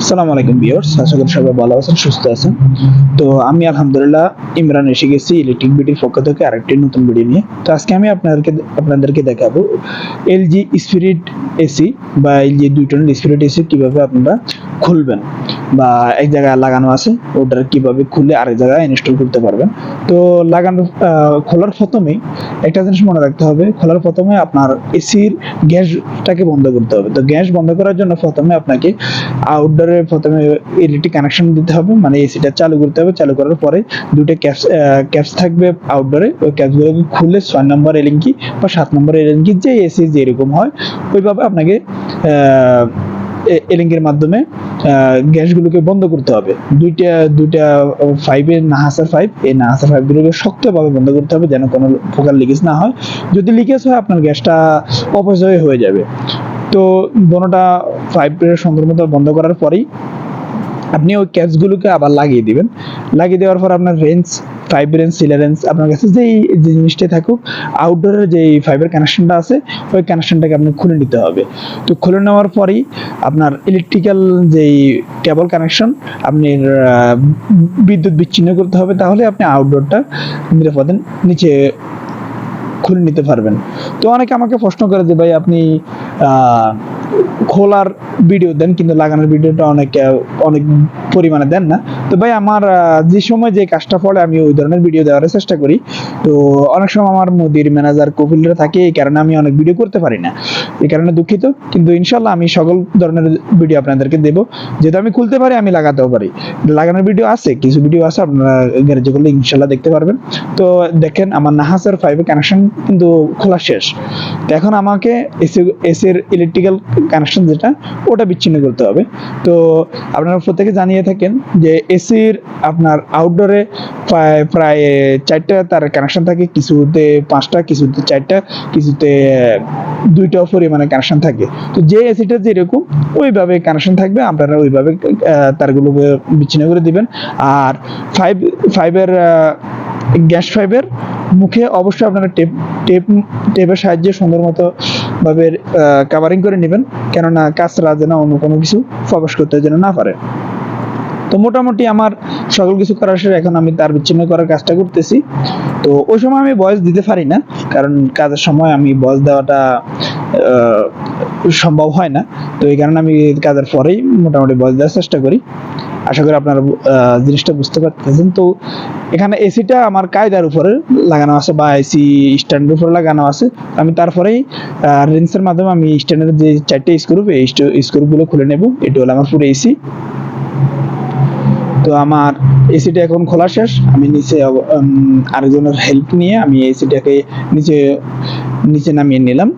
আসসালামু আলাইকুম বিয়র্স আশা করি সবাই ভালো আছেন, সুস্থ আছেন। তো আমি আলহামদুলিল্লাহ ইমরান এসে গেছি ইলেকট্রিক বিটির পক্ষ থেকে আরেকটি নতুন ভিডিও নিয়ে। তো আজকে আমি আপনাদেরকে আপনাদেরকে দেখাবো এলজি স্পিরিট এসি বা এলজি দুই টনের স্পিরিট এসি কীভাবে আপনারা খুলবেন বা এক জায়গায় লাগানো আছে, ওটার কীভাবে খুলে আরেক জায়গায় ইনস্টল করতে পারবেন। তো লাগানো খোলার প্রথমেই একটা জিনিস মনে রাখতে হবে, খোলার প্রথমে আপনার এসির গ্যাসটাকে বন্ধ করতে হবে। তো গ্যাস বন্ধ করার জন্য প্রথমে আপনাকে আউটডোরে প্রথমে ইলেকট্রিক কানেকশন দিতে হবে মানে এসিটা চালু করতে হবে। চালু করার পরে দুটো ক্যাপস ক্যাপস থাকবে আউটডোরে ওই ক্যাপসগুলোকে খুলে ছয় নম্বর এলিঙ্কি বা সাত নম্বর এলিঙ্কি যে এসি যেরকম হয়, ওইভাবে আপনাকে এলিঙ্গের মাধ্যমে গ্যাসগুলোকে বন্ধ করতে হবে। দুইটা দুইটা ফাইভের নাহাসার ফাইভ এই নাহাসার ফাইভগুলোকে শক্তভাবে বন্ধ করতে হবে যেন কোনো প্রকার লিকেজ না হয়। যদি লিকেজ হয়, আপনার গ্যাসটা অপচয় হয়ে যাবে। তো বোনোটা সুন্দর মতো বন্ধ করার পরেই আপনি ওই ক্যাপসগুলোকে আবার লাগিয়ে দিবেন। লাগিয়ে দেওয়ার পর আপনার রেঞ্জ ফাইভ রেঞ্জ আপনার কাছে যেই যে জিনিসটা থাকুক আউটডোরের যে ফাইবার কানেকশনটা আছে, ওই কানেকশনটাকে আপনি খুলে নিতে হবে। তো খুলে নেওয়ার পরেই আপনার ইলেকট্রিক্যাল যেই কেবল কানেকশন আপনি বিদ্যুৎ বিচ্ছিন্ন করতে হবে, তাহলে আপনি আউটডোরটা নিরাপদে নিচে খুলে নিতে পারবেন। তো অনেকে আমাকে প্রশ্ন করে যে, ভাই, আপনি খোলার ভিডিও দেন কিন্তু লাগানোর ভিডিওটা অনেক অনেক পরিমাণে দেন না। তো ভাই আমার যে সময় যে কাজটা পড়ে, আমি ওই ধরনের ভিডিও দেওয়ার চেষ্টা করি। তো অনেক সময় আমার মুদির ম্যানেজার কপিলরা থাকে, এই কারণে আমি অনেক ভিডিও করতে পারি না। এই কারণে দুঃখিত। কিন্তু ইনশাল্লাহ আমি সকল ধরনের ভিডিও আপনাদেরকে দেবো। যেহেতু আমি খুলতে পারি, আমি লাগাতেও পারি। লাগানোর ভিডিও আছে, কিছু ভিডিও আছে, আপনারা গ্যারেজে করলে ইনশাল্লাহ দেখতে পারবেন। তো দেখেন, আমার নাহাসের ফাইভের কানেকশন কিন্তু খোলা শেষ। তো এখন আমাকে এসি এসির ইলেকট্রিক্যাল কানেকশন যেটা, ওটা বিচ্ছিন্ন করতে হবে। তো আপনারা প্রত্যেকে জানিয়ে থাকেন যে এসির আপনার আউটডোরে প্রায় প্রায় চারটা তার কানেকশন থাকে, কিছুতে পাঁচটা, কিছুতে চারটা, কিছুতে দুইটা পরিমাণে কানেকশন থাকে। তো যে এসিটা যেরকম, ওইভাবে কানেকশন থাকবে, আপনারা ওইভাবে তারগুলো বিচ্ছিন্ন করে দিবেন। আর ফাইভ ফাইভের গ্যাস ফাইভের মুখে অবশ্যই আপনারা টেপ টেপ টেপের সাহায্যে সুন্দর মতো ভাবে কাভারিং করে নেবেন। কেননা কাঁচরা যেন অন্য কোনো কিছু প্রবেশ করতে যেন না পারে। তো মোটামুটি আমার সকল কিছু করার শেষে, এখন আমি তার বিচ্ছিন্ন করার কাজটা করতেছি। তো ওই সময় আমি বয়স দিতে পারি না, কারণ কাজের সময় আমি বয়স দেওয়াটা সম্ভব হয় না। তো এই কারণে আমি কাজের পরেই মোটামুটি বয়স দেওয়ার চেষ্টা করি। আশা করি আপনারা জিনিসটা বুঝতে পারতেছেন। তো এখানে এসিটা আমার কায়দার উপরে লাগানো আছে বা এসি স্ট্যান্ডের উপরে লাগানো আছে। আমি তারপরেই রেন্সের মাধ্যমে আমি স্ট্যান্ডের যে চারটে স্ক্রুপ এই স্ক্রুগুলো খুলে নেব। এটা হলো আমার পুরো এসি তো আমার এসিটা এখন খোলা শেষ। আমি নিচে আরেকজনের হেল্প নিয়ে আমি এসিটাকে নিচে নিচে নামিয়ে নিলাম।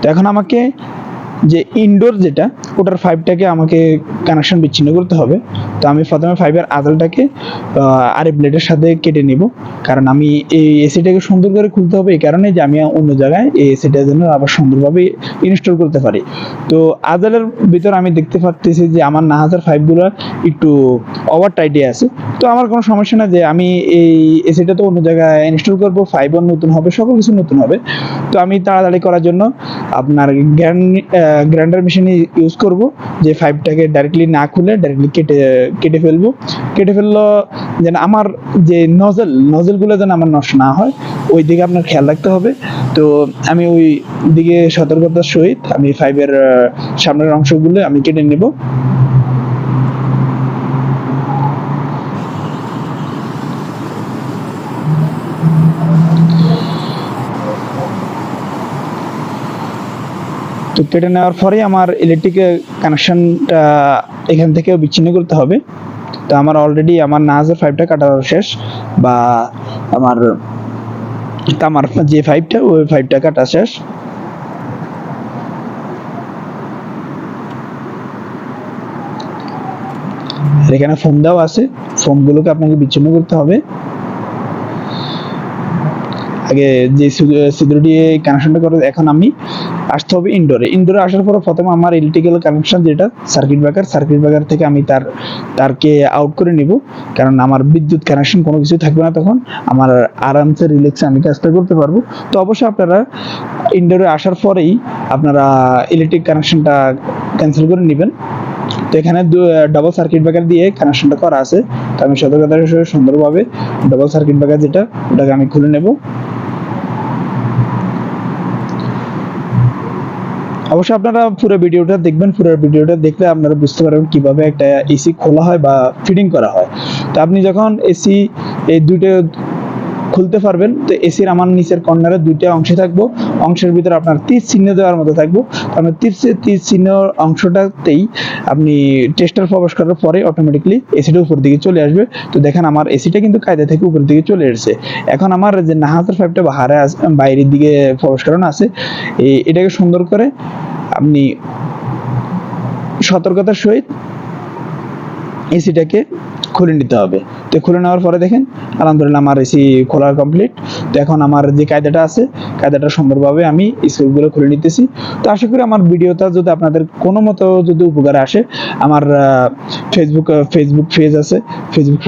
তো এখন আমাকে যে ইনডোর যেটা, ওটার ফাইভটাকে আমাকে কানেকশন বিচ্ছিন্ন করতে হবে। তো আমি প্রথমে ফাইভের আদলটাকে আরে ব্লেডের সাথে কেটে নিব। কারণ আমি এই এসিটাকে সুন্দর করে খুলতে হবে এই কারণে যে আমি অন্য জায়গায় এই এসিটা যেন আবার সুন্দরভাবে ইনস্টল করতে পারি। তো আদালের ভিতর আমি দেখতে পাচ্ছি যে আমার না হাজার ফাইভগুলো একটু ওভার টাইটে আছে। তো আমার কোনো সমস্যা না যে আমি এই এসিটা তো অন্য জায়গায় ইনস্টল করব ফাইবার নতুন হবে, সকল কিছু নতুন হবে। তো আমি তাড়াতাড়ি করার জন্য আপনার গ্রাইন্ডার মেশিনই ইউজ করব, যে ফাইভটাকে ডাইরেক্টলি না খুলে ডাইরেক্টলি কেটে কেটে ফেলব। কেটে ফেলল যেন আমার যে নজল নজলগুলো যেন আমার নষ্ট না হয় ওই দিকে আপনার খেয়াল রাখতে হবে। তো আমি ওই দিকে সতর্কতার সহিত আমি ফাইভের সামনের অংশগুলো আমি কেটে নেব। তো কেটে নেওয়ার পরে আমার ইলেকট্রিকের কানেকশনটা এখান থেকে বিচ্ছিন্ন করতে হবে। তো আমার অলরেডি আমার নাজের ফাইভটা কাটা শেষ বা আমার তামার যে ফাইভটা ওই ফাইভটা কাটা শেষ। এখানে ফোম দেওয়া আছে। ফোমগুলোকে আপনাকে বিচ্ছিন্ন করতে হবে। আগে যে ছিদ্র দিয়ে কানেকশনটা করে, এখন আমি আসতে হবে ইনডোরে ইনডোরে আসার পরে প্রথমে আমার ইলেকট্রিক্যাল কানেকশন যেটা সার্কিট ব্রেকার সার্কিট ব্রেকার থেকে আমি তার, তারকে আউট করে নিব। কারণ আমার বিদ্যুৎ কানেকশন কোনো কিছু থাকবে না তখন। আমার আরামসে রিল্যাক্সে আমি কাজটা করতে পারব। তো অবশ্যই আপনারা ইনডোরে আসার পরেই আপনারা ইলেকট্রিক কানেকশনটা ক্যান্সেল করে নেবেন। তো এখানে ডাবল সার্কিট ব্রেকার দিয়ে কানেকশনটা করা আছে। তো আমি সতর্কতার সুন্দরভাবে ডাবল সার্কিট ব্রেকার যেটা, ওটাকে আমি খুলে নেব। অবশ্যই আপনারা পুরো ভিডিওটা দেখবেন, পুরো ভিডিওটা দেখলে আপনারা বুঝতে পারবেন কীভাবে একটা এসি খোলা হয় বা ফিটিং করা হয়। তো আপনি যখন এসি এই দুটো খুলতে পারবেন। তো এসির আমার নিচের কর্নারে দুইটা অংশে থাকব। অংশের ভিতরে আপনার তীর চিহ্ন দেওয়ার মতো থাকব। কারণ তীর তীর চিহ্ন অংশটাতেই আপনি টেস্টার প্রবেশ করার পরে অটোমেটিকলি এসিটা উপর দিকে চলে আসবে। তো দেখেন আমার এসিটা কিন্তু কায়দা থেকে উপর দিকে চলে এসেছে। এখন আমার যে নাহাজার ফাইভটা বাহারে বাইরের দিকে প্রবেশ করানো আছে এটাকে সুন্দর করে আপনি সতর্কতার সহিত এসিটাকে খুলে নিতে হবে। তো খুলে নেওয়ার পরে দেখেন, আলহামদুলিল্লাহ আমার এসি খোলা কমপ্লিট তো এখন আমার যে কায়দাটা আছে, কায়দাটা সুন্দরভাবে আমি স্ক্রুপগুলো খুলে নিতেছি। তো আশা করি আমার ভিডিওটা যদি আপনাদের কোনো মতো যদি উপকারে আসে, আমার ফেসবুক ফেসবুক পেজ আছে। ফেসবুক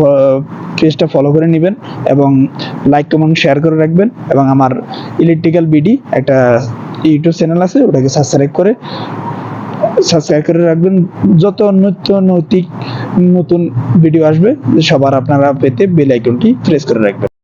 পেজটা ফলো করে নেবেন এবং লাইক কমেন্ট শেয়ার করে রাখবেন এবং আমার ইলেকট্রিক্যাল বিডি একটা ইউটিউব চ্যানেল আছে, ওটাকে সাবস্ক্রাইব করে সাবস্ক্রাইব করে রাখবেন। যত নিত্য নৈতিক নতুন ভিডিও আসবে, সবার আপনারা পেতে বেল আইকনটি প্রেস করে রাখবেন।